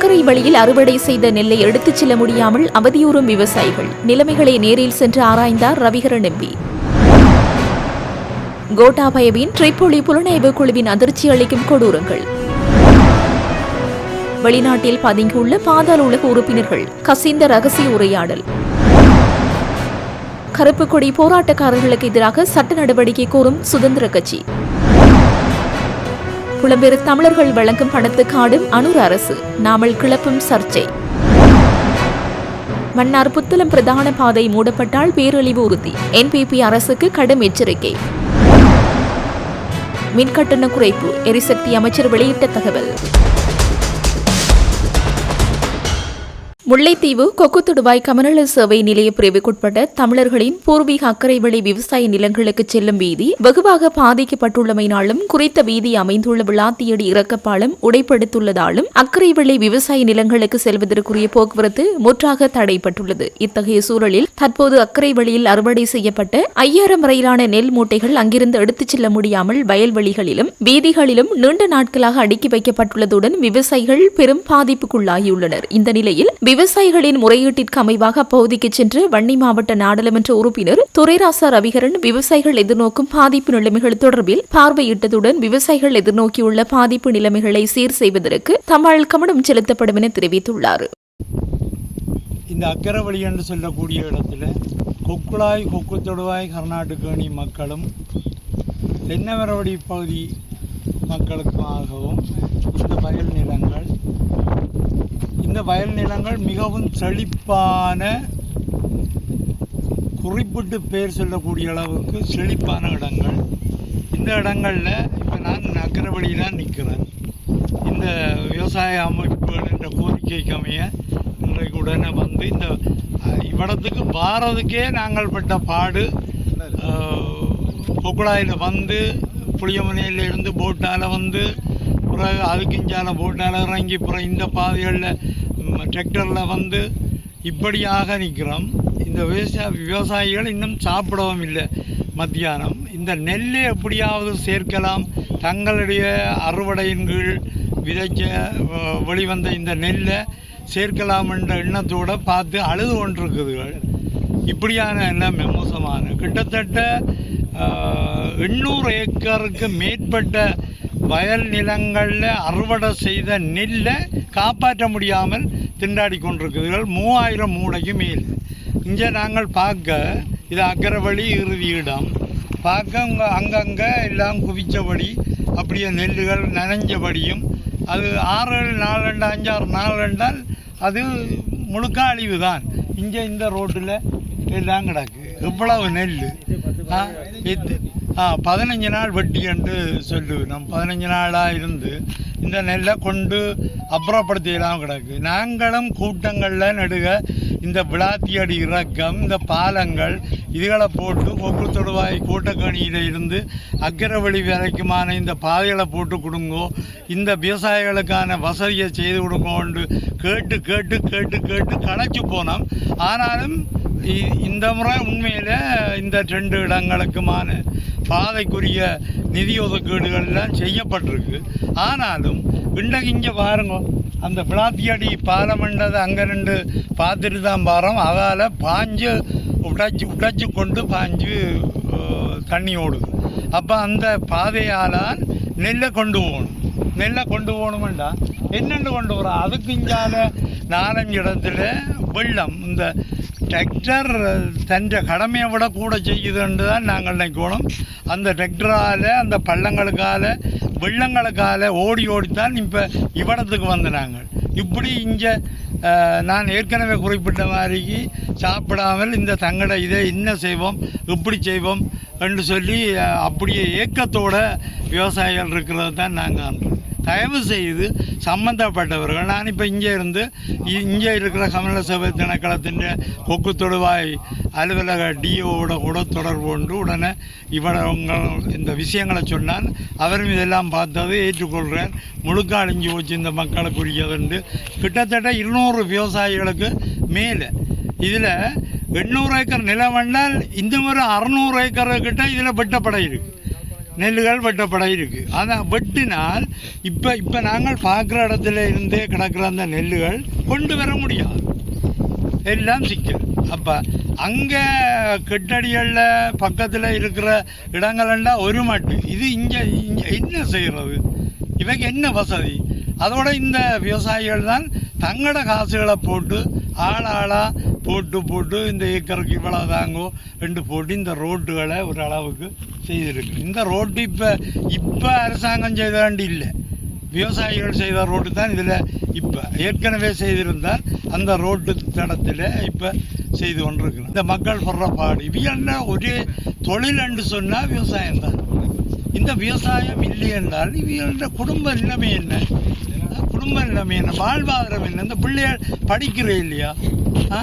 சர்க்கரை வழியில் அறுவடை செய்த நெல்லை எடுத்துச் செல்ல முடியாமல் அவதியுறும் விவசாயிகள். நிலைமைகளை நேரில் சென்று ஆராய்ந்தார் ரவிகரன் எம்பி கோட்டாபயவின் ட்ரிப்பொலி புலனாய்வு குழுவின் அதிர்ச்சி அளிக்கும் கொடூரங்கள். வெளிநாட்டில் பதுங்கியுள்ள பாதாள உலக உறுப்பினர்கள் கசிந்த ரகசிய உரையாடல். கருப்பு கொடி போராட்டக்காரர்களுக்கு எதிராக சட்ட நடவடிக்கை கோரும் சுதந்திர கட்சி. புலம்பெரு தமிழர்கள் வழங்கும் பணத்துக்காடும் அனுர் அரசு. நாமல் கிளப்பும் சர்ச்சை. மன்னார் புத்தளம் பிரதான பாதை மூடப்பட்டால் பேரழிவு உறுதி. என்பிபி அரசுக்கு கடும் எச்சரிக்கை. மின்கட்டண குறைப்பு. எரிசக்தி அமைச்சர் வெளியிட்ட தகவல். முல்லைத்தீவு கொக்குத்துடுவாய் கமநல சேவை நிலைய பிரிவுக்குட்பட்ட தமிழர்களின் பூர்வீக அக்கரைவெளி விவசாய நிலங்களுக்கு செல்லும் வீதி வெகுவாக பாதிக்கப்பட்டுள்ளமையினாலும் குறித்த வீதி அமைந்துள்ள விளாத்தியடி இறக்கப்பாலம் உடைப்படுத்துள்ளதாலும் அக்கரைவெளி விவசாய நிலங்களுக்கு செல்வதற்குரிய போக்குவரத்து முற்றாக தடைப்பட்டுள்ளது இத்தகைய சூழலில் தற்போது அக்கறை வழியில் அறுவடை செய்யப்பட்ட ஐயாயிரம் வரையிலான நெல் மூட்டைகள் அங்கிருந்து எடுத்துச் செல்ல முடியாமல் வயல்வெளிகளிலும் வீதிகளிலும் நீண்ட நாட்களாக அடுக்கி வைக்கப்பட்டுள்ளதுடன் விவசாயிகள் பெரும் பாதிப்புக்குள்ளாகியுள்ளனர். இந்த நிலையில் விவசாயிகளின் முறையீட்டிற்கு அமைவாக அப்பகுதிக்கு சென்று வன்னி மாவட்ட நாடாளுமன்ற உறுப்பினர் துரைராசா ரவிகரன் விவசாயிகள் எதிர்நோக்கும் பாதிப்பு நிலைமைகள் தொடர்பில் பார்வையிட்டதுடன் விவசாயிகள் எதிர்நோக்கியுள்ள பாதிப்பு நிலைமைகளை சீர் செய்வதற்கு தம்மால் கவனம் செலுத்தப்படும் என தெரிவித்துள்ளார். இந்த அக்கரவழி என்று சொல்லக்கூடிய இடத்துல கொக்குளாய் கொக்குத்தொடுவாய் கர்நாடகணி மக்களும் தென்னவரவடி பகுதி மக்களுக்காகவும் இந்த வயல் நிலங்கள் இந்த வயல் நிலங்கள் மிகவும் செழிப்பான குறிப்பிட்டு பேர் சொல்லக்கூடிய அளவுக்கு செழிப்பான இடங்கள். இந்த இடங்களில் இப்போ நான் அக்கரவழியில் தான் நிற்கிறேன் இந்த விவசாய அமைப்புகள் என்ற கோரிக்கைக்கு அமைய இன்றைக்கு உடனே வந்து இந்த இவ்விடத்துக்கு வாரதுக்கே நாங்கள் பட்ட பாடு கொக்குழாயில் வந்து புளியமனையில் இருந்து போட்டால் வந்து பிறகு அதுக்குஞ்சால போட்டால் இறங்கி அப்புறம் இந்த பாதைகளில் டிராக்டரில் வந்து இப்படியாக நிற்கிறோம். இந்த விவசாய விவசாயிகள் இன்னும் சாப்பிடவும் இல்லை மத்தியானம். இந்த நெல்லை எப்படியாவது சேர்க்கலாம். தங்களுடைய அறுவடையின் கீழ் விதைக்க வெளிவந்த இந்த நெல்லை சேர்க்கலாம் என்ற எண்ணத்தோடு பார்த்து அழுது கொண்டிருக்குதுகள். இப்படியான நிலைமை மோசமான. கிட்டத்தட்ட எண்ணூறு ஏக்கருக்கு மேற்பட்ட வயல் நிலங்களில் அறுவடை செய்த நெல்லை காப்பாற்ற முடியாமல் திண்டாடி கொண்டிருக்குதுகள் மூவாயிரம் மூளைக்கு மேல். இங்கே நாங்கள் பார்க்க இது அக்கரவழி இறுதி இடம். பார்க்க உங்கள் அங்கங்கே எல்லாம் குவித்தபடி அப்படியே நெல்லுகள் நனைஞ்சபடியும் அது ஆறு நாலு ரெண்டு அஞ்சாறு நாலு ரெண்டால் அது முழுக்க அழிவு தான் இங்கே இந்த ரோட்டில் எல்லாம் கிடக்கு. எவ்வளவு நெல் ஆ இது பதினஞ்சு நாள் வெட்டி என்று சொல்லு. நம் பதினஞ்சு நாளாக இருந்து இந்த நெல்லை கொண்டு அப்புறப்படுத்தியெல்லாம் கிடக்கு. நாங்களும் கூட்டங்களில் நடுக இந்த விளாத்தியடி இறக்கம் இந்த பாலங்கள் இதுகளை போட்டு கொக்கு தொடுவாய் கூட்டக்கணியில் இருந்து அக்கரவழி வரைக்குமான இந்த பாதைகளை போட்டு கொடுங்கோ. இந்த விவசாயிகளுக்கான வசதியை செய்து கொடுங்கோன்னு கேட்டு கேட்டு கேட்டு கேட்டு களைச்சு போனோம். ஆனாலும் இந்த முறை உண்மையில் இந்த ரெண்டு இடங்களுக்குமான பாதைக்குரிய நிதி ஒதுக்கீடுகள் எல்லாம் செய்யப்பட்டிருக்கு. ஆனாலும் இன்றைக்கு இங்கே பாருங்க அந்த பிளாத்தியடி பாலமண்டதை அங்கே ரெண்டு பார்த்துட்டு தான் பாரோம் அதால் பாஞ்சு உடைச்சி உடைச்சி கொண்டு பாஞ்சு தண்ணி ஓடுது. அப்போ அந்த பாதையால் நெல்லை கொண்டு போகணும். நெல்லை கொண்டு போகணுமெண்டா? என்னென்னு கொண்டு போகிறோம் அதுக்கு இங்கால நாலஞ்சு இடத்துல வெள்ளம் இந்த டிராக்டர் தன்ற கடமையை விட கூட செய்யுதுன்னு தான் நாங்கள் நினைக்கணும். அந்த டிராக்டரால் அந்த பள்ளங்களுக்கால வெள்ளங்களுக்கால ஓடி ஓடித்தான் இப்போ இவ்வளத்துக்கு வந்து நாங்கள் இப்படி இங்கே நான் ஏற்கனவே குறிப்பிட்ட மாதிரிக்கு சாப்பிடாமல் இந்த தங்கட இதை என்ன செய்வோம் இப்படி செய்வோம் என்று சொல்லி அப்படியே ஏக்கத்தோட விவசாயிகள் இருக்கிறது தான் நாங்கள் தயவு செய்து சம்பந்தப்பட்டவர்கள் நான் இப்போ இங்கே இருந்து இங்கே இருக்கிற கமல சபை திணைக்களத்தின் கொக்கு தொடுவாய் அலுவலக டிஓவோட கூட தொடர்பு கொண்டு உடனே இவங்க இந்த விஷயங்களை சொன்னால் அவரும் இதெல்லாம் பார்த்தது ஏற்றுக்கொள்கிறார் முழுக்க அழிஞ்சு போச்சு இந்த மக்களுக்குரியதுண்டு கிட்டத்தட்ட இருநூறு விவசாயிகளுக்கு மேலே. இதில் எண்ணூறு ஏக்கர் நிலம் வேண்டால் இந்த முறை அறநூறு ஏக்கர் கிட்ட இதில் வெட்டப்பட இருக்குது நெல்லுகள் வெட்டப்பட இருக்கு. ஆனால் வெட்டினால் இப்போ இப்போ நாங்கள் பார்க்குற இடத்துல இருந்தே கிடக்கிற அந்த நெல்லுகள் கொண்டு வர முடியாது. எல்லாம் சிக்கல். அப்போ அங்கே கெட்டடிகளில் பக்கத்தில் இருக்கிற இடங்கள்லாம் ஒரு மட்டு. இது இங்கே இங்கே என்ன செய்கிறது இவைக்கு என்ன வசதி? அதோட இந்த விவசாயிகள் தான் தங்களோட காசுகளை போட்டு ஆள் ஆளாக போட்டு போட்டு இந்த ஏக்கருக்கு இவ்வளோ தாங்கோ ரெண்டு போட்டு இந்த ரோட்டுகளை ஒரு அளவுக்கு செய்திருக்கு. இந்த ரோட்டு இப்போ இப்போ அரசாங்கம் செய்த வேண்டி இல்லை. விவசாயிகள் செய்த ரோட்டு தான் இதில் இப்போ ஏற்கனவே செய்திருந்தால் அந்த ரோட்டு தடத்தில் இப்போ செய்து கொண்டிருக்கிறோம் இந்த மக்கள் படுற பாடு இவையெல்லாம் ஒரே தொழில் என்று சொன்னால் விவசாயம் தான். இந்த விவசாயம் இல்லை என்றால் இவங்களோட குடும்ப நிலைமை என்ன? குடும்ப நிலைமை என்ன? வாழ்வாதாரம் என்ன? இந்த பிள்ளைகள் படிக்கிற இல்லையா? ஆ?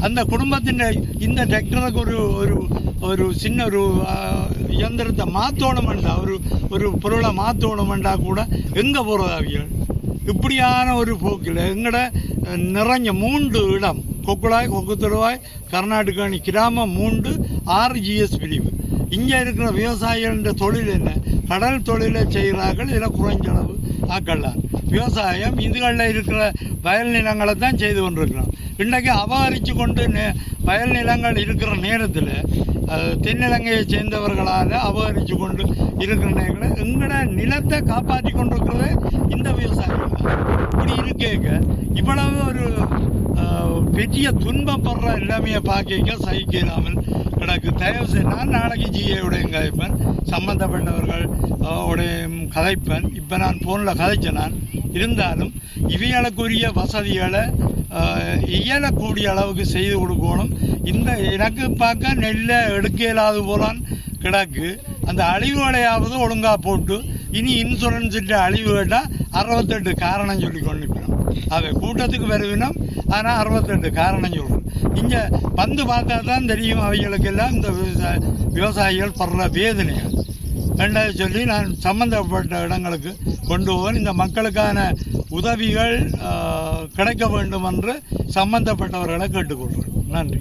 அந்த குடும்பத்தின் இந்த டிராக்டருக்கு ஒரு ஒரு ஒரு சின்ன ஒரு ஆ, இயந்திரத்தை மாற்றணுமெண்டா ஒரு ஒரு பொருளை மாற்றணுமெண்டா கூட எங்கே போகிறது அவியல்? இப்படியான ஒரு போக்கில் எங்கட நிறைஞ்ச மூன்று இடம் கொக்குளாய் கொக்குத்தொழுவாய் கர்நாடகாணி கிராமம் மூன்று ஆறு ஜிஎஸ் பிரிவு. இங்கே இருக்கிற விவசாயிகளின் தொழில் என்ன? கடல் தொழிலை செய்கிறார்கள் இதில் குறைஞ்சளவு ஆக்கலாம். விவசாயம் இதுகளில் இருக்கிற வயல் நிலங்களை தான் செய்து கொண்டிருக்கிறோம். இன்றைக்கு அபகரித்து கொண்டு நே- வயல் நிலங்கள் இருக்கிற நேரத்தில் தென்னிலங்கையை சேர்ந்தவர்களால் அபகரித்து கொண்டு இருக்கிற நேரத்தில் எங்களோட நிலத்தை காப்பாற்றி கொண்டிருக்கிறது இந்த விவசாயிகள். இப்படி இருக்கேக்க இவ்வளவு ஒரு பெரிய துன்பப்படுற நிலைமையை பார்க்க சகிக்க இல்லாமல் கிடக்கு தயவு செய்து நான் நாளைக்கு ஜிஏவுடைய கதைப்பேன். சம்பந்தப்பட்டவர்கள் உடைய கதைப்பேன். இப்போ நான் ஃபோனில் கதைச்சேன் நான். இருந்தாலும் இவைகளுக்குரிய வசதிகளை இயலக்கூடிய அளவுக்கு செய்து கொடுக்கணும். இந்த எனக்கு பார்க்க நெல்லை எடுக்க இல்லாது போலான் கிடக்கு. அந்த அழிவுகளையாவது ஒழுங்காக போட்டு இனி இன்சூரன்ஸுட்டு அழிவு கேட்டால் அறுபத்தெட்டு காரணம் சொல்லி கொண்டு அவை கூட்டத்துக்கு வருவினோம் ஆனால் அறுபத்தெட்டு காரணம் சொல்லணும் இங்கே வந்து பார்த்தா தான் தெரியும் அவங்களுக்கெல்லாம் இந்த விவசாய விவசாயிகள் படுற வேதனைகள் ரெண்டாவது சொல்லி நான் சம்மந்தப்பட்ட இடங்களுக்கு கொண்டு போவேன். இந்த மக்களுக்கான உதவிகள் கிடைக்க வேண்டும் என்று சம்பந்தப்பட்டவர்களை கேட்டுக்கொள்கிறேன். நன்றி.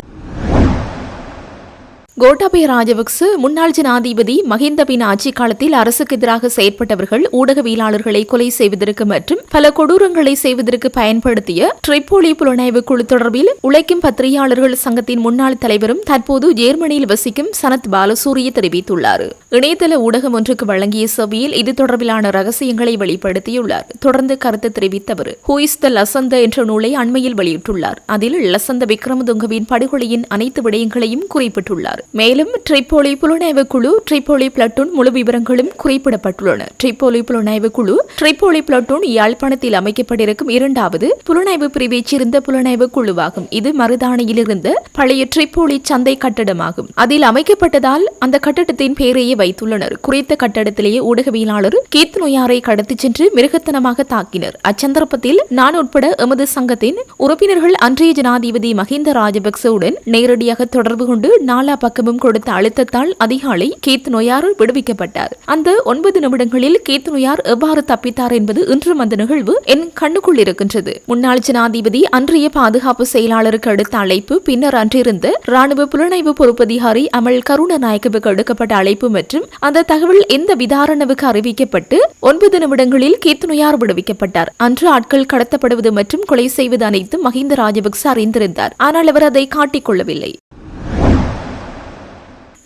கோட்டாபய ராஜபக்ச முன்னாள் ஜனாதிபதி மஹிந்தபின் ஆட்சிக் காலத்தில் அரசுக்கு எதிராக செயற்பட்டவர்கள் ஊடகவியலாளர்களை கொலை செய்வதற்கு மற்றும் பல கொடூரங்களை செய்வதற்கு பயன்படுத்திய ட்ரிப்போலி புலனாய்வு குழு தொடர்பில் உழைக்கும் பத்திரிகையாளர்கள் சங்கத்தின் முன்னாள் தலைவரும் தற்போது ஜெர்மனியில் வசிக்கும் சனத் பாலசூரிய தெரிவித்துள்ளார். இணையதள ஊடகம் ஒன்றுக்கு வழங்கிய சபையில் இது தொடர்பிலான ரகசியங்களை வெளிப்படுத்தியுள்ளார். தொடர்ந்து கருத்து தெரிவித்த அவர் ஹூயிஸ் த லசந்த என்ற நூலை அண்மையில் வெளியிட்டுள்ளார். அதில் லசந்த விக்ரமதுங்கவின் படுகொலையின் அனைத்து விடயங்களையும் குறிப்பிட்டுள்ளார். மேலும் ட்ரிப்போலி புலனாய்வு குழு ட்ரிப்போலி பிளட்டூன் முழு விவரங்களும் குறிப்பிடப்பட்டுள்ளன. ட்ரிப்போலி புலனாய்வு குழு ட்ரிப்போலி பிளட்டூன் யாழ்ப்பாணத்தில் அமைக்கப்பட்டிருக்கும் இரண்டாவது புலனாய்வு பிரிவைச் சேர்ந்த புலனாய்வு குழுவாகும். இது மருதானையில் இருந்த பழைய ட்ரிப்போலி சந்தை கட்டடமாகும். அதில் அமைக்கப்பட்டதால் அந்த கட்டடத்தின் பெயரையே வைத்துள்ளனர். குறித்த கட்டடத்திலேயே ஊடகவியலாளர் கீத் நொயாரை கடத்திச் சென்று மிருகத்தனமாக தாக்கினர். அச்சந்தர்ப்பத்தில் நான் உட்பட எமது சங்கத்தின் உறுப்பினர்கள் அன்றைய ஜனாதிபதி மஹிந்த ராஜபக்சவுடன் நேரடியாக தொடர்பு கொண்டு நாலா பக்கமும் கொடுத்த அழுத்தத்தால் அதிகாலை கீத் நொயார் விடுவிக்கப்பட்டார். அந்த ஒன்பது நிமிடங்களில் கீத் நொயார் எவ்வாறு தப்பித்தார் என்பது இன்றும் அந்த நிகழ்வு என் கண்ணுக்குள் இருக்கின்றது. முன்னாள் ஜனாதிபதி அன்றைய பாதுகாப்பு செயலாளருக்கு அடுத்த அழைப்பு பின்னர் அன்றிருந்த ராணுவ புலனாய்வு பொறுப்பதிகாரி அமல் கருணநாயக்கவுக்கு எடுக்கப்பட்ட அழைப்பு மற்றும் அந்த தகவல் எந்த விதாரணவுக்கு அறிவிக்கப்பட்டு ஒன்பது நிமிடங்களில் கீர்த்தனுயார் விடுவிக்கப்பட்டார். அன்று ஆட்கள் கடத்தப்படுவது மற்றும் கொலை செய்வது அனைத்தும் மஹிந்த ராஜபக்ச அறிந்திருந்தார். ஆனால் அவர் அதை காட்டிக்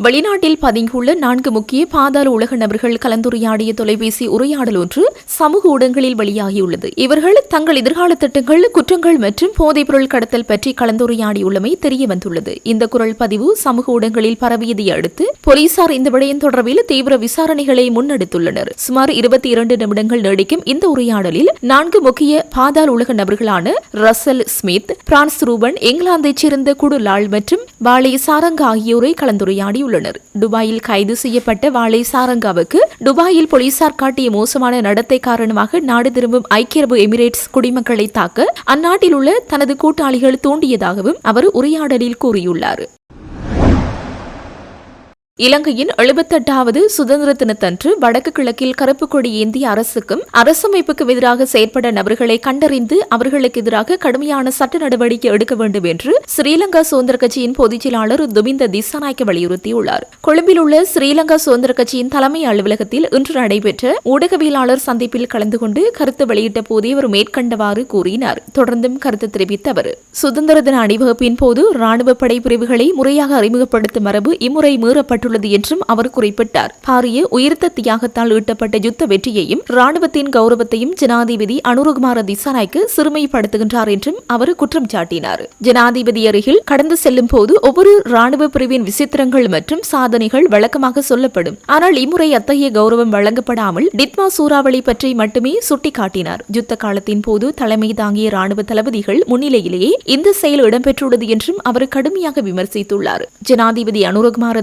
வெளிநாட்டில் பதுங்கியுள்ள நான்கு முக்கிய பாதாள உலக நபர்கள் கலந்துரையாடிய தொலைபேசி உரையாடல் ஒன்று சமூக ஊடகங்களில் வெளியாகியுள்ளது. இவர்கள் தங்கள் எதிர்கால திட்டங்கள் குற்றங்கள் மற்றும் போதைப்பொருள் கடத்தல் பற்றி கலந்துரையாடியுள்ளமை தெரிய வந்துள்ளது இந்த குரல் பதிவு சமூக ஊடகங்களில் பரவியதை அடுத்து போலீசார் இந்த விடயம் தொடர்பில் தீவிர விசாரணைகளை முன்னெடுத்துள்ளனர். சுமார் இருபத்தி இரண்டு நிமிடங்கள் நீடிக்கும் இந்த உரையாடலில் நான்கு முக்கிய பாதாள உலக நபர்களான ரசல் ஸ்மித் பிரான்ஸ் ரூபன் இங்கிலாந்தைச் சேர்ந்த குடு லால் மற்றும் வாலே சாரங்கா ஆகியோரை கலந்துரையாடியுள்ளனர். துபாயில் கைது செய்யப்பட்ட வாழை சாரங்காவுக்கு துபாயில் போலீசார் காட்டிய மோசமான நடத்தை காரணமாக நாடு திரும்பும் ஐக்கிய அரபு எமிரேட்ஸ் குடிமக்களை தாக்க அந்நாட்டில் உள்ள தனது கூட்டாளிகள் தூண்டியதாகவும் அவர் உரையாடலில் கூறியுள்ளார். இலங்கையின் எழுபத்தெட்டாவது சுதந்திர தினத்தன்று வடக்கு கிழக்கில் கருப்பு கொடி ஏந்திய அரசுக்கும் அரசமைப்புக்கும் எதிராக செயற்பட நபர்களை கண்டறிந்து அவர்களுக்கு எதிராக கடுமையான சட்ட நடவடிக்கை எடுக்க வேண்டும் என்று ஸ்ரீலங்கா சுதந்திர கட்சியின் பொதுச் செயலாளர் துபிந்த திசாநாயக்க வலியுறுத்தியுள்ளார். கொழும்பில் உள்ள ஸ்ரீலங்கா சுதந்திர கட்சியின் தலைமை அலுவலகத்தில் இன்று நடைபெற்ற ஊடகவியலாளர் சந்திப்பில் கலந்து கொண்டு கருத்து வெளியிட்ட போதே அவர் மேற்கண்டவாறு கூறினார். தொடர்ந்தும் கருத்து தெரிவித்த அவர் சுதந்திர தின அணிவகுப்பின் போது ராணுவ படை பிரிவுகளை முறையாக அறிமுகப்படுத்தும் மரபு இம்முறை மீறப்பட்டுள்ளது என்றும் அவர் குறிப்பிட்டார். பாரிய உயிர்த்த தியாகத்தால் ஈட்டப்பட்ட யுத்த வெற்றியையும் ராணுவத்தின் கௌரவத்தையும் ஜனாதிபதி அனுருகுமார திசாநாய்க்கு சிறுமைப்படுத்துகின்றார் என்றும் அவர் குற்றம் சாட்டினார். ஜனாதிபதி அருகில் கடந்து செல்லும் போது ஒவ்வொரு ராணுவ பிரிவின் விசித்திரங்கள் மற்றும் சாதனைகள் வழக்கமாக சொல்லப்படும். ஆனால் இம்முறை அத்தகைய கௌரவம் வழங்கப்படாமல் டிட்மா சூறாவளி பற்றி மட்டுமே சுட்டிக்காட்டினார். யுத்த காலத்தின் போது தலைமை தாங்கிய ராணுவ தளபதிகள் முன்னிலையிலேயே இந்த செயல் இடம்பெற்றுள்ளது என்றும் அவர் கடுமையாக விமர்சித்துள்ளார். ஜனாதிபதி அனுரகுமார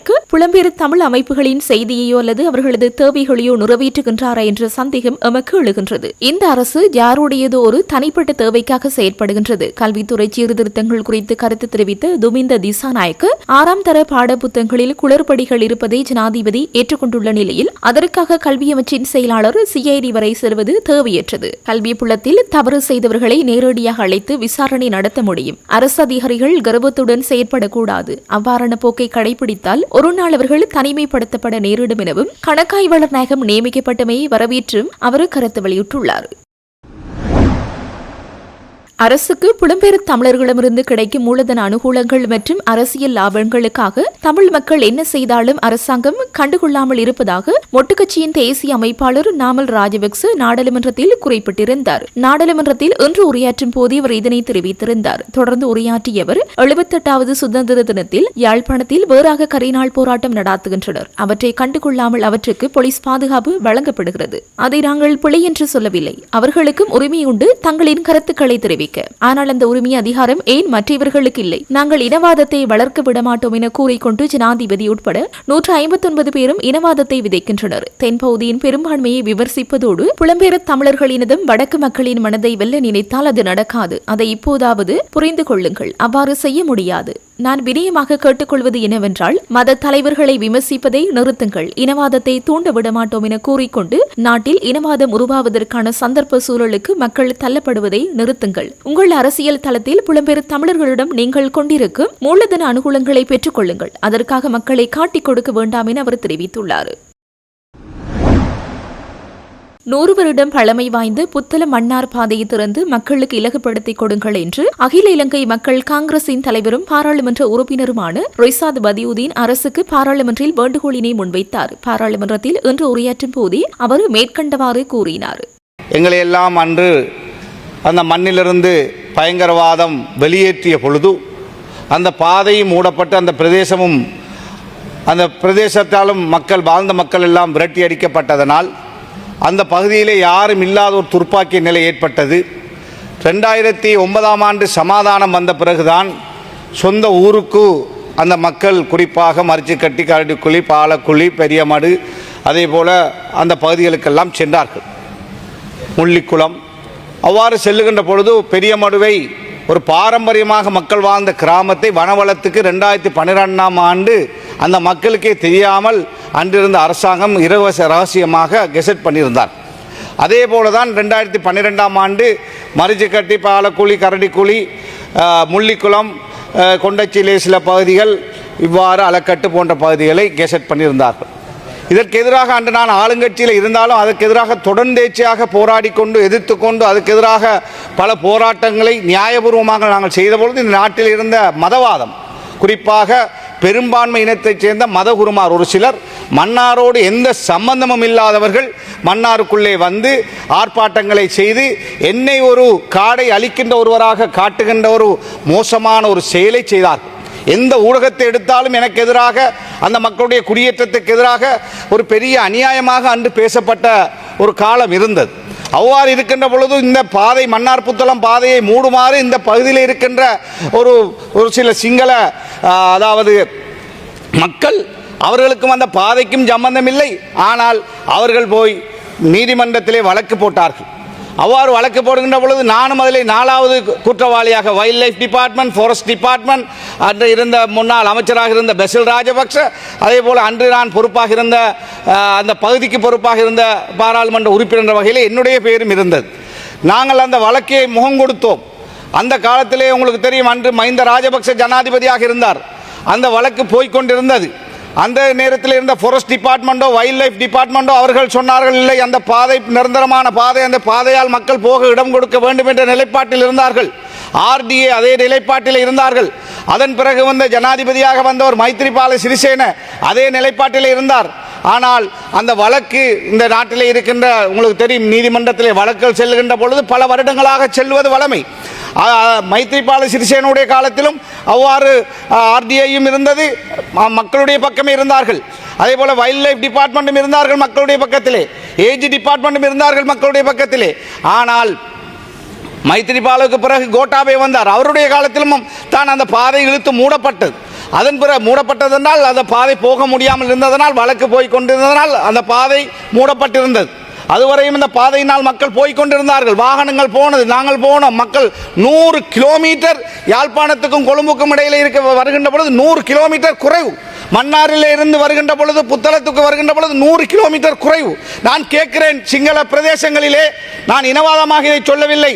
திசாநாயக்கு புலம்பெயர் தமிழ் அமைப்புகளின் செய்தியையோ அல்லது அவர்களது தேவைகளையோ நிறைவேற்றுகின்றாரா என்ற சந்தேகம் எமக்கு எழுகின்றது. இந்த அரசு யாருடையது ஒரு தனிப்பட்ட தேவைக்காக செயற்படுகின்றது. கல்வித்துறை சீர்திருத்தங்கள் குறித்து கருத்து தெரிவித்த துமிந்த திசாநாயக்கு ஆறாம் தர பாடப்புத்தகங்களில் குளறுபடிகள் இருப்பதை ஜனாதிபதி ஏற்றுக்கொண்டுள்ள நிலையில் அதற்காக கல்வி அமைச்சின் செயலாளர் சிஐடி வரை செல்வது தேவையற்றது. கல்வி புலத்தில் தவறு செய்தவர்களை நேரடியாக அழைத்து விசாரணை நடத்த முடியும். அரசு அதிகாரிகள் கர்வத்துடன் செயற்படக்கூடாது. அவ்வாறான போக்கை கடைபிடித்தால் ஒரு நாள் அவர்கள் தனிமைப்படுத்தப்பட நேரிடும் எனவும் கணக்காய்வாளர் நாயகம் நியமிக்கப்பட்டமையை வரவேற்றும் அவர் கருத்து வெளியிட்டுள்ளார். அரசுக்கு புலம்பெயர் தமிழர்களிடமிருந்து கிடைக்கும் மூலதன அனுகூலங்கள் மற்றும் அரசியல் லாபங்களுக்காக தமிழ் மக்கள் என்ன செய்தாலும் அரசாங்கம் கண்டுகொள்ளாமல் இருப்பதாக மொட்டுக்கட்சியின் தேசிய அமைப்பாளர் நாமல் ராஜபக்ச நாடாளுமன்றத்தில் குறிப்பிட்டிருந்தார். நாடாளுமன்றத்தில் இன்று உரையாற்றும் போது இவர் இதனை தெரிவித்திருந்தார். தொடர்ந்து உரையாற்றிய அவர் எழுபத்தெட்டாவது சுதந்திர தினத்தில் யாழ்ப்பாணத்தில் வேறாக கரைநாள் போராட்டம் நடாத்துகின்றனர். அவற்றை கண்டுகொள்ளாமல் அவற்றுக்கு போலீஸ் பாதுகாப்பு வழங்கப்படுகிறது. அதை நாங்கள் பிழை என்று சொல்லவில்லை. அவர்களுக்கும் உரிமையுண்டு தங்களின் கருத்துக்களை தெரிவிக்க ஆனால் அந்த உரிமை அதிகாரம் ஏன் மற்றவர்களுக்கு இல்லை? நாங்கள் இனவாதத்தை வளர்க்க விடமாட்டோம் என கூறிக்கொண்டு ஜனாதிபதி உட்பட நூற்று ஐம்பத்தொன்பது பேரும் இனவாதத்தை விதைக்கின்றனர். தென்பகுதியின் பெரும்பான்மையை விமர்சிப்பதோடு புலம்பெயர் தமிழர்களினதும் வடக்கு மக்களின் மனதை வெல்ல நினைத்தால் அது நடக்காது. அதை இப்போதாவது புரிந்து கொள்ளுங்கள். அவ்வாறு செய்ய முடியாது. நான் வினயமாக கேட்டுக்கொள்வது என்னவென்றால் மத தலைவர்களை விமர்சிப்பதை நிறுத்துங்கள் இனவாதத்தை தூண்ட விடமாட்டோம் என கூறிக்கொண்டு நாட்டில் இனவாதம் உருவாவதற்கான சந்தர்ப்ப சூழலுக்கு மக்கள் தள்ளப்படுவதை நிறுத்துங்கள். உங்கள் அரசியல் தளத்தில் புலம்பெயர் தமிழர்களிடம் நீங்கள் கொண்டிருக்கும் மூலதன அனுகூலங்களை பெற்றுக் கொள்ளுங்கள் அதற்காக மக்களை காட்டிக் கொடுக்க வேண்டாம் என அவர் தெரிவித்துள்ளார். நூறு வருடம் பழமை வாய்ந்த புத்தள மன்னார் பாதையை திறந்து மக்களுக்கு இலகுப்படுத்திக் கொடுங்கள் என்று அகில இலங்கை மக்கள் காங்கிரசின் தலைவரும் பாராளுமன்ற உறுப்பினருமான ரொய்சாத் பதியுதீன் அரசுக்கு பாராளுமன்றில் வேண்டுகோளினை முன்வைத்தார். பாராளுமன்றத்தில் இன்று உரையாற்றும் போதே அவர் மேற்கண்டவாறு கூறினார். எங்களை எல்லாம் அன்று அந்த மண்ணிலிருந்து பயங்கரவாதம் வெளியேற்றிய பொழுது அந்த பாதையும் மூடப்பட்டு அந்த பிரதேசமும் அந்த பிரதேசத்தாலும் மக்கள் வாழ்ந்த மக்கள் எல்லாம் விரட்டி அடிக்கப்பட்டதனால் அந்த பகுதியிலே யாரும் இல்லாத ஒரு துர்ப்பாக்கிய நிலை ஏற்பட்டது. ரெண்டாயிரத்தி ஒன்பதாம் ஆண்டு சமாதானம் வந்த பிறகுதான் சொந்த ஊருக்கு அந்த மக்கள் குறிப்பாக மரிச்சிக்கட்டி கரடிக்குழி பாலக்குழி பெரியமடு அதே போல் அந்த பகுதிகளுக்கெல்லாம் சென்றார்கள். முள்ளிக்குளம். அவ்வாறு செல்லுகின்ற பொழுது பெரியமடுவை ஒரு பாரம்பரியமாக மக்கள் வாழ்ந்த கிராமத்தை வனவளத்துக்கு ரெண்டாயிரத்தி பன்னிரெண்டாம் ஆண்டு அந்த மக்களுக்கே தெரியாமல் அன்றிருந்த அரசாங்கம் இரவச ரகசியமாக கெசட் பண்ணியிருந்தார். அதே போல தான் ரெண்டாயிரத்தி பன்னிரெண்டாம் ஆண்டு மரிச்சிக்கட்டி பாலக்குழி கரடிக்குழி முள்ளிக்குளம் கொண்டச்சியிலே கொண்டச்சிலே சில பகுதிகள் இவ்வாறு அலக்கட்டு போன்ற பகுதிகளை கெசட் பண்ணியிருந்தார்கள். இதற்கு எதிராக அன்று நான் ஆளுங்கட்சியில் இருந்தாலும் அதற்கு எதிராக தொடர்ந்தேச்சியாக போராடி கொண்டு எதிர்த்து கொண்டு அதுக்கு எதிராக பல போராட்டங்களை நியாயபூர்வமாக நாங்கள் செய்தபொழுது இந்த நாட்டில் இருந்த மதவாதம் குறிப்பாக பெரும்பான்மை இனத்தைச் சேர்ந்த மதகுருமார் ஒரு சிலர் மன்னாரோடு எந்த சம்பந்தமும் இல்லாதவர்கள் மன்னாருக்குள்ளே வந்து ஆர்ப்பாட்டங்களை செய்து என்னை ஒரு காடை அழிக்கின்ற ஒருவராக காட்டுகின்ற ஒரு மோசமான ஒரு செயலை செய்தார்கள். எந்த ஊடகத்தை எடுத்தாலும் எனக்கு எதிராக அந்த மக்களுடைய குடியேற்றத்துக்கு எதிராக ஒரு பெரிய அநியாயமாக அன்று பேசப்பட்ட ஒரு காலம் இருந்தது. அவ்வாறு இருக்கின்ற பொழுது இந்த பாதை மன்னார் புத்தளம் பாதையை மூடுமாறு இந்த பகுதியில் இருக்கின்ற ஒரு ஒரு சில சிங்கள அதாவது மக்கள் அவர்களுக்கும் அந்த பாதைக்கும் சம்பந்தமில்லை. ஆனால் அவர்கள் போய் நீதிமன்றத்திலே வழக்கு போட்டார்கள். அவ்வாறு வழக்கு போடுகின்ற பொழுது நானும் அதில் நாலாவது குற்றவாளியாக wild life department forest department அன்று இருந்த முன்னாள் அமைச்சராக இருந்த பெசில் ராஜபக்ஷ அதே போல் அன்று நான் பொறுப்பாக இருந்த அந்த பகுதிக்கு பொறுப்பாக இருந்த பாராளுமன்ற உறுப்பினர் வகையில் என்னுடைய பெயரும் இருந்தது. நாங்கள் அந்த வழக்கை முகம் கொடுத்தோம். அந்த காலத்திலே உங்களுக்கு தெரியும் அன்று மஹிந்த ராஜபக்ச ஜனாதிபதியாக இருந்தார். அந்த வழக்கு போய்க்கொண்டிருந்தது அந்த நேரத்தில் இருந்த ஃபாரஸ்ட் டிபார்ட்மெண்ட்டோ வைல்ட் லைஃப் டிபார்ட்மெண்ட்டோ அவர்கள் சொன்னார்கள் இல்லை அந்த பாதை நிரந்தரமான பாதை அந்த பாதையால் மக்கள் போக இடம் கொடுக்க வேண்டும் என்ற நிலைப்பாட்டில் இருந்தார்கள். ஆர்டிஏ அதே நிலைப்பாட்டில் இருந்தார்கள். அதன் பிறகு வந்த ஜனாதிபதியாக வந்தவர் மைத்ரிபால சிறிசேன அதே நிலைப்பாட்டில் இருந்தார். ஆனால் அந்த வழக்கு இந்த நாட்டில் இருக்கின்ற உங்களுக்கு தெரியும் நீதிமன்றத்தில் வழக்குகள் செல்கின்ற பொழுது பல வருடங்களாக செல்வது வழமை. மைத்ரிபால சிறிசேனுடைய காலத்திலும் அவ்வாறு ஆர்டிஐயும் இருந்தது. மக்களுடைய பக்கமே இருந்தார்கள். அதே போல் வைல்ட் லைஃப் டிபார்ட்மெண்ட்டும் இருந்தார்கள் மக்களுடைய பக்கத்திலே. ஏஜ் டிபார்ட்மெண்ட்டும் இருந்தார்கள் மக்களுடைய பக்கத்திலே. ஆனால் மைத்திரிபாலுக்கு பிறகு கோட்டாபே வந்தார். அவருடைய காலத்திலும் தான் அந்த பாதை இழுத்து மூடப்பட்டது. அதன் பிறகு மூடப்பட்டதென்றால் அந்த பாதை போக முடியாமல் இருந்ததனால் வழக்கு போய் கொண்டிருந்ததனால் அந்த பாதை மூடப்பட்டிருந்தது. அதுவரையும் இந்த பாதையினால் மக்கள் போய்கொண்டிருந்தார்கள். வாகனங்கள் போனது. நாங்கள் போனோம். மக்கள் நூறு கிலோமீட்டர் யாழ்ப்பாணத்துக்கும் கொழும்புக்கும் இடையில இருக்க வருகின்ற பொழுது நூறு கிலோமீட்டர் குறைவு. மன்னாரில் இருந்து வருகின்ற பொழுது புத்தளத்துக்கு வருகின்ற பொழுது நூறு கிலோமீட்டர் குறைவு. நான் கேட்கிறேன் சிங்கள பிரதேசங்களிலே நான் இனவாதமாக இதை சொல்லவில்லை.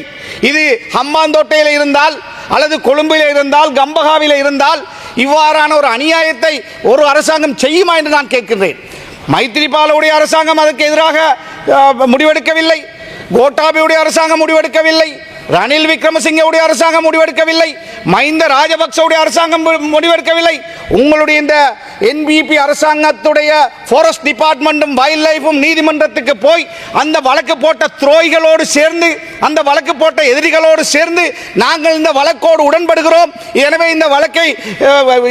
இது ஹம்பாந்தோட்டையில் இருந்தால் அல்லது கொழும்பில் இருந்தால் கம்பகாவில் இருந்தால் இவ்வாறான ஒரு அநியாயத்தை ஒரு அரசாங்கம் செய்யுமா என்று நான் கேட்கின்றேன். மைத்திரிபாலவுடைய அரசாங்கம் அதற்கு எதிராக முடிவெடுக்கவில்லை. கோட்டாபியுடைய அரசாங்கம் முடிவெடுக்கவில்லை. ரணில் விக்ரமசிங்கவுடைய அரசாங்கம் முடிவெடுக்கவில்லை. மஹிந்த ராஜபக்சவுடைய அரசாங்கம் முடிவெடுக்கவில்லை. உங்களுடைய இந்த என்பிபி அரசாங்கத்துடைய ஃபாரஸ்ட் டிபார்ட்மெண்ட்டும் வைல்ட் லைஃபும் நீதிமன்றத்துக்கு போய் அந்த வழக்கு போட்ட துரோகிகளோடு சேர்ந்து அந்த வழக்கு போட்ட எதிரிகளோடு சேர்ந்து நாங்கள் இந்த வழக்கோடு உடன்படுகிறோம். எனவே இந்த வழக்கை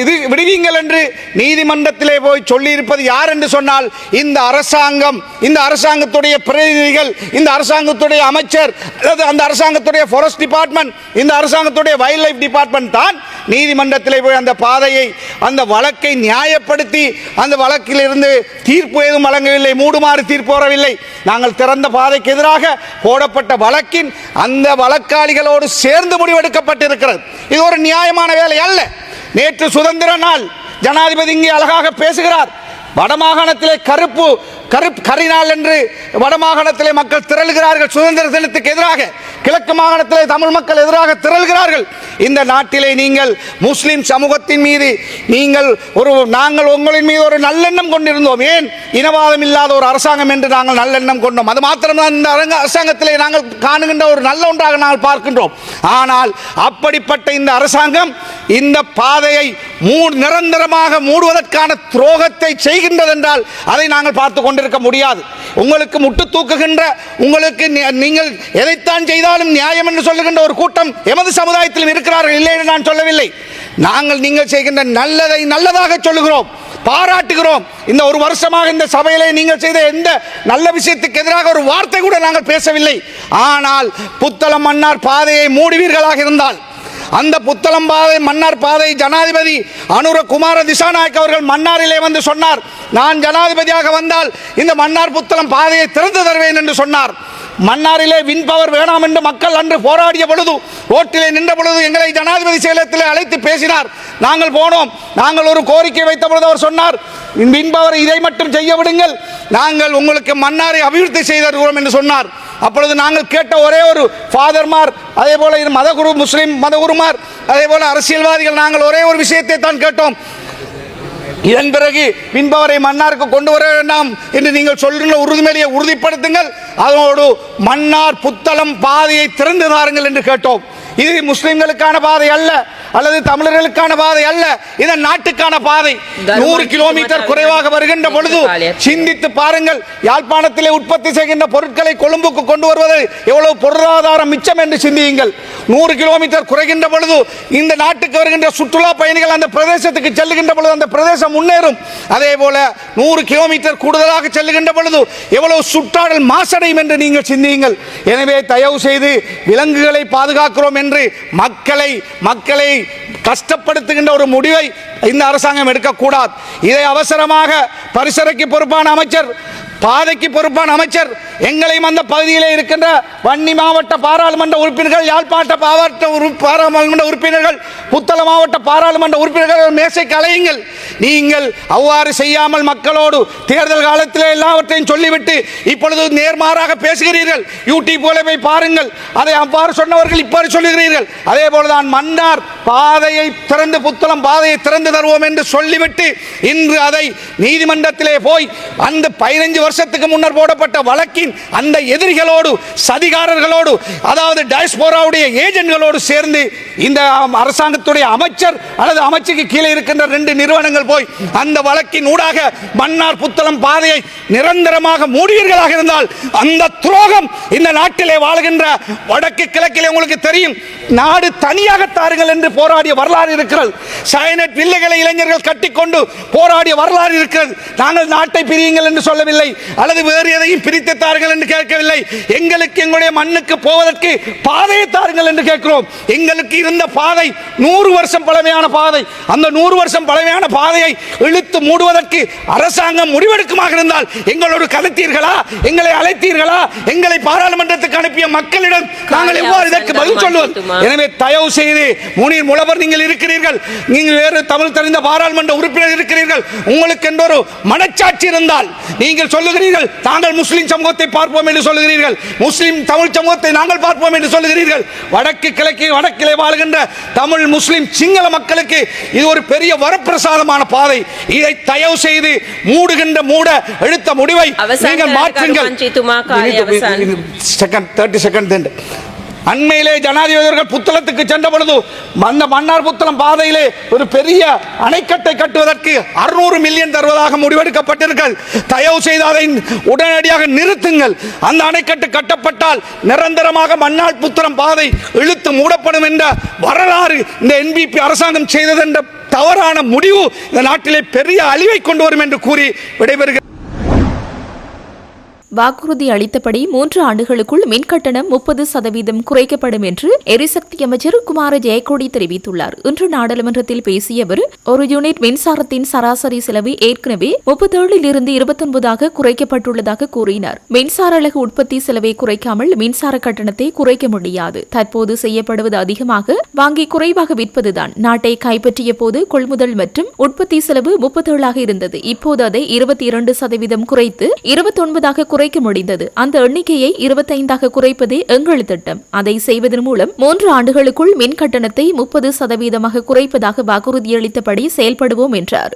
இது விடுவீங்கள் என்று நீதிமன்றத்திலே போய் சொல்லியிருப்பது யார் என்று சொன்னால் இந்த அரசாங்கம் இந்த அரசாங்கத்துடைய பிரதிநிதிகள் இந்த அரசாங்கத்துடைய அமைச்சர் அல்லது அந்த அரசாங்கத்துடைய ஃபாரஸ்ட் டிபார்ட்மெண்ட் இந்த அரசாங்கத்துடைய வைல்ட் லைஃப் டிபார்ட்மெண்ட் தான் நீதிமன்றத்தில் போய் அந்த பாதையை அந்த வழக்கை நியாயப்படுத்தி அந்த வழக்கில் இருந்து தீர்ப்பு எதுவும் வழங்கவில்லை மூடுமாறு தீர்ப்பு வரவில்லை நாங்கள் திறந்த பாதைக்கு எதிராக போடப்பட்ட வழக்கின் அந்த வழக்காளிகளோடு சேர்ந்து முடிவெடுக்கப்பட்டிருக்கிறது. இது ஒரு நியாயமான வேலை அல்ல. நேற்று சுதந்திர நாள் ஜனாதிபதி இங்கே அழகாக பேசுகிறார். வடமாகாணத்திலே கருப்பு கருப்பு கரிநாள் என்று வடமாகாணத்திலே மக்கள் திரளுகிறார்கள். சுதந்திர தினத்துக்கு எதிராக கிழக்கு மாகாணத்திலே தமிழ் மக்கள் எதிராக திரள்கிறார்கள். இந்த நாட்டிலே நீங்கள் முஸ்லிம் சமூகத்தின் மீது நீங்கள் ஒரு நாங்கள் உங்களின் மீது ஒரு நல்லெண்ணம் கொண்டிருந்தோம். ஏன்? இனவாதம் இல்லாத ஒரு அரசாங்கம் என்று நாங்கள் நல்லெண்ணம் கொண்டோம். அது மாத்திரம்தான் இந்த அரங்க அரசாங்கத்திலே நாங்கள் காணுகின்ற ஒரு நல்ல ஒன்றாக நாங்கள் பார்க்கின்றோம். ஆனால் அப்படிப்பட்ட இந்த அரசாங்கம் இந்த பாதையை மூ நிரந்தரமாக மூடுவதற்கான துரோகத்தை செய்கின்றதென்றால் அதை நாங்கள் பார்த்து கொண்டிருக்க முடியாது. உங்களுக்கு முட்டு தூக்குகின்ற உங்களுக்கு நீங்கள் எதைத்தான் செய்தாலும் நியாயம் என்று சொல்லுகின்ற ஒரு கூட்டம் எமது சமுதாயத்திலும் இருக்கிறார்கள் இல்லை என்று நான் சொல்லவில்லை. நாங்கள் நீங்கள் செய்கின்ற நல்லதை நல்லதாக சொல்லுகிறோம் பாராட்டுகிறோம். இந்த ஒரு வருஷமாக இந்த சபையிலே நீங்கள் செய்த எந்த நல்ல விஷயத்துக்கு எதிராக ஒரு வார்த்தை கூட நாங்கள் பேசவில்லை. ஆனால் புத்தளம் மன்னார் பாதையை மூடுவீர்களாக இருந்தால் அந்த புத்தளம் பாதை மன்னார் பாதை ஜனாதிபதி அனுர குமார திசாநாயக் அவர்கள் மன்னாரிலே வந்து சொன்னார். நான் ஜனாதிபதியாக வந்தால் இந்த மன்னார் புத்தளம் பாதையை திறந்து தருவேன் என்று சொன்னார். மன்னாரிலே வின் பவர் வேணாம் என்று மக்கள் அன்று போராடிய பொழுது ரோட்டிலே நின்ற பொழுது எங்களை ஜனாதிபதி செயலகத்திலே அழைத்து பேசினார். நாங்கள் போனோம். நாங்கள் ஒரு கோரிக்கை வைத்த பொழுது அவர் சொன்னார் வின் பவர் இதை மட்டும் செய்ய விடுங்கள். நாங்கள் உங்களுக்கு மன்னாரை அபிவிருத்தி செய்து தருகிறோம் என்று சொன்னார். அப்பொழுது நாங்கள் கேட்ட ஒரே ஒரு ஃபாதர்மார் அதே போல இது மதகுரு முஸ்லீம் மதகுருமார் அதே போல அரசியல்வாதிகள் நாங்கள் ஒரே ஒரு விஷயத்தை தான் கேட்டோம். இதன் பிறகு பின்பவரை மன்னாருக்கு கொண்டு வர வேண்டாம் என்று நீங்கள் சொல்கின்ற உறுதிமொழியை உறுதிப்படுத்துங்கள் அதனோடு மன்னார் புத்தளம் பாதையை திறந்து தாருங்கள் என்று கேட்டோம். இது முஸ்லிம்களுக்கான பாதை அல்ல அல்லது தமிழர்களுக்கான பாதை அல்ல. இது நாட்டுக்கான பாதை. நூறு கிலோமீட்டர் குறைவாக வருகின்ற பொழுது சிந்தித்து பாருங்கள் யாழ்ப்பாணத்திலே உற்பத்தி செய்கின்ற பொருட்களை கொழும்புக்கு கொண்டு வருவது எவ்வளவு பொருளாதாரம் மிச்சம் என்று சிந்தியுங்கள். நூறு கிலோமீட்டர் குறைகின்ற பொழுது இந்த நாட்டுக்கு வருகின்ற சுற்றுலா பயணிகள் அந்த பிரதேசத்துக்கு செல்லுகின்ற பொழுது அந்த பிரதேசம் முன்னேறும். அதே போல நூறு கிலோமீட்டர் கூடுதலாக செல்லுகின்ற பொழுது எவ்வளவு சுற்றாடல் மாசடையும் என்று நீங்கள் சிந்தியுங்கள். எனவே தயவு செய்து விலங்குகளை பாதுகாக்கிறோம் என்று மக்களை மக்களை கஷ்டப்படுத்துகின்ற ஒரு முடிவை இந்த அரசாங்கம் எடுக்கக்கூடாது. இதை அவசரமாக பரிசரைக்கு பொறுப்பான அமைச்சர் பாதைக்கு பொறுப்பான அமைச்சர் எங்களையும் அந்த பகுதியிலே இருக்கின்ற வன்னி மாவட்ட பாராளுமன்ற உறுப்பினர்கள் யாழ்ப்பாட்ட மாவட்ட பாராளுமன்ற உறுப்பினர்கள் புத்தள மாவட்ட பாராளுமன்ற உறுப்பினர்கள் மேசை கலையுங்கள். நீங்கள் அவ்வாறு செய்யாமல் மக்களோடு தேர்தல் காலத்திலே எல்லாவற்றையும் சொல்லிவிட்டு இப்பொழுது நேர்மாறாக பேசுகிறீர்கள். யூடியூப் போல போய் பாருங்கள். அதை அவ்வாறு சொன்னவர்கள் இப்போது சொல்லுகிறீர்கள். அதே போலதான் மன்னார் பாதையை திறந்து புத்தளம் பாதையை திறந்து தருவோம் என்று சொல்லிவிட்டு இன்று அதை நீதிமன்றத்திலே போய் அந்த பதினைஞ்சு வருஷத்துக்கு முன்னர் போடப்பட்ட வழக்கின் அந்த எதிரிகளோடு சதிகாரர்களோடு அதாவது டயஸ்போராவுடைய ஏஜென்ட்களோடு சேர்ந்து இந்த அரசாங்கத்துடைய அமைச்சர் அல்லது அமைச்சுக்கு கீழே இருக்கின்ற ரெண்டு நிறுவனங்கள் போய் அந்த வழக்கின் ஊடாக மன்னார் புத்தளம் பாதையை நிரந்தரமாக மூடுவீர்களாக இருந்தால் அந்த துரோகம் இந்த நாட்டிலே வாழ்கின்ற வடக்கு கிழக்கிலே உங்களுக்கு தெரியும். நாடு தனியாக தாருங்கள் என்று போராடிய வரலாறு இருக்கிறது. சயனட் வில்லைகளை இளைஞர்கள் கட்டிக்கொண்டு போராடிய வரலாறு இருக்கிறது. நாங்கள் நாட்டை பிரியுங்கள் என்று சொல்லவில்லை. அல்லது வேறு எதையும் பிரித்து தாருங்கள் என்று கேட்கவில்லை. எங்களுக்கு எங்களுடைய மண்ணுக்கு போவதற்கு பாதையை தாருங்கள் என்று கேட்கிறோம். எங்களுக்கு இருந்த பாதை நூறு வருஷம் பழமையான பாதை. அந்த நூறு வருஷம் பழமையான பாதையை இழுத்து மூடுவதற்கு அரசாங்கம் முடிவெடுக்குமாக இருந்தால் எங்களோடு கதைத்தீர்களா? எங்களை அழைத்தீர்களா? எங்களை பாராளுமன்றத்துக்கு அனுப்பிய மக்களிடம் நாங்கள் எவ்வாறு இதற்கு பதில் சொல்லுவது எனவே தயவு செய்து முனீர் முழவர் நீங்கள் இருக்கிறீர்கள். நீங்கள் வேறு தமிழ் தெரிந்த பாராளுமன்ற உறுப்பினர் இருக்கிறீர்கள். உங்களுக்கு என்ற ஒரு மனச்சாட்சி இருந்தால் நீங்கள் சொல்லுகிறீர்கள் நாங்கள் முஸ்லிம் சமூகத்தை பார்ப்போம் என்று சொல்லுகிறீர்கள் முஸ்லிம் தமிழ் சமூகத்தை நாங்கள் பார்ப்போம் என்று சொல்லுகிறீர்கள் வடக்கு கிழக்கு வடக்கிலே வாழ்கின்ற தமிழ் முஸ்லிம் சிங்கள மக்களுக்கு இது ஒரு பெரிய வரப்பிரசாதமான பாதை. இதை தயவு செய்து மூடுகின்ற மூட எடுத்த முடிவை நீங்கள் மாற்றுங்கள். செகண்ட் தேர்ட்டி செகண்ட் அண்மையிலே ஜனாதிபதி புத்தளத்துக்கு சென்ற பொழுது அந்த மன்னார் புத்தளம் பாதையிலே ஒரு பெரிய அணைக்கட்டை கட்டுவதற்கு அறுநூறு மில்லியன் தருவதாக முடிவெடுக்கப்பட்டிருக்கிறது. தயவு செய்து அதை உடனடியாக நிறுத்துங்கள். அந்த அணைக்கட்டு கட்டப்பட்டால் நிரந்தரமாக மன்னார் புத்தளம் பாதை இழுத்து மூடப்படும் என்ற வரலாறு இந்த என்பிபி அரசாங்கம் செய்தது என்ற தவறான முடிவு இந்த நாட்டிலே பெரிய அழிவை கொண்டு வரும் என்று கூறி விடைபெறுகிறது வாக்குறுதி அளித்தபடி மூன்று ஆண்டுகளுக்குள் மின் கட்டணம் முப்பது சதவீதம் குறைக்கப்படும் என்று எரிசக்தி அமைச்சர் குமார ஜெயக்கொடி தெரிவித்துள்ளார். இன்று நாடாளுமன்றத்தில் பேசிய அவர் ஒரு யூனிட் மின்சாரத்தின் சராசரி செலவு ஏற்கனவே முப்பத்தேழில் இருந்து இருபத்தொன்பதாக குறைக்கப்பட்டுள்ளதாக கூறினார். மின்சார அலகு உற்பத்தி செலவை குறைக்காமல் மின்சார கட்டணத்தை குறைக்க முடியாது. தற்போது செய்யப்படுவது அதிகமாக வாங்கி குறைவாக விற்பதுதான். நாட்டை கைப்பற்றிய போது கொள்முதல் மற்றும் உற்பத்தி செலவு முப்பத்தேழாக இருந்தது. இப்போது அதை இருபத்தி இரண்டு சதவீதம் குறைத்து இருபத்தொன்பதாக குறைக்க முடிந்தது. அந்த எண்ணிக்கையை இருபத்தைந்தாக குறைப்பதே எங்கள் திட்டம். அதை செய்வதன் மூலம் மூன்று ஆண்டுகளுக்குள் மின் கட்டணத்தை முப்பது சதவீதமாக குறைப்பதாக வாக்குறுதியளித்தபடி செயல்படுவோம் என்றார்.